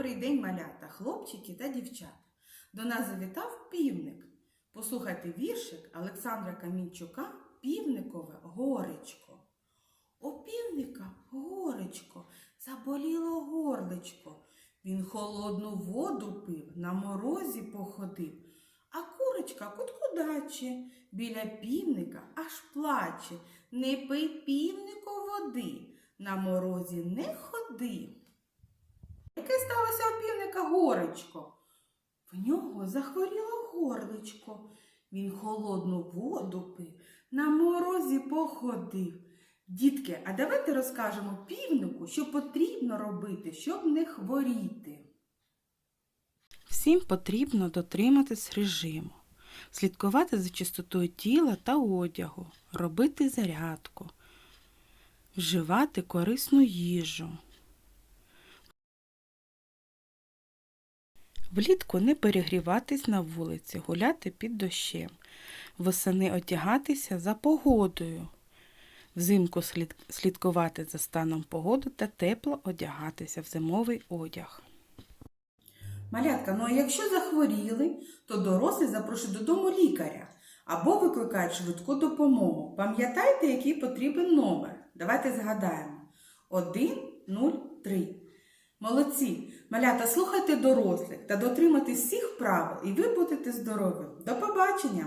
день, малята, хлопчики та дівчата. До нас завітав півник. Послухайте віршик Олександра Камінчука Півникове горечко. У півника горечко, заболіло горлечко. Він холодну воду пив, на морозі походив. А курочка куткудаче, біля півника аж плаче. Не пий півнику води, на морозі не ходи. Яке сталося у півника горечко? В нього захворіло горличко. Він холодну воду пив, на морозі походив. Дітки, а давайте розкажемо півнику, що потрібно робити, щоб не хворіти. Всім потрібно дотриматись режиму, слідкувати за чистотою тіла та одягу, робити зарядку, вживати корисну їжу. Влітку не перегріватись на вулиці, гуляти під дощем, восени одягатися за погодою, взимку слід- слідкувати за станом погоди та тепло одягатися в зимовий одяг. Малятка, ну а якщо захворіли, то дорослі запрошують додому лікаря або викликають швидку допомогу. Пам'ятайте, який потрібен номер. Давайте згадаємо. 103. Молодці! Малята, слухайте дорослих та дотримуйтесь всіх правил, і ви будете здорові. До побачення!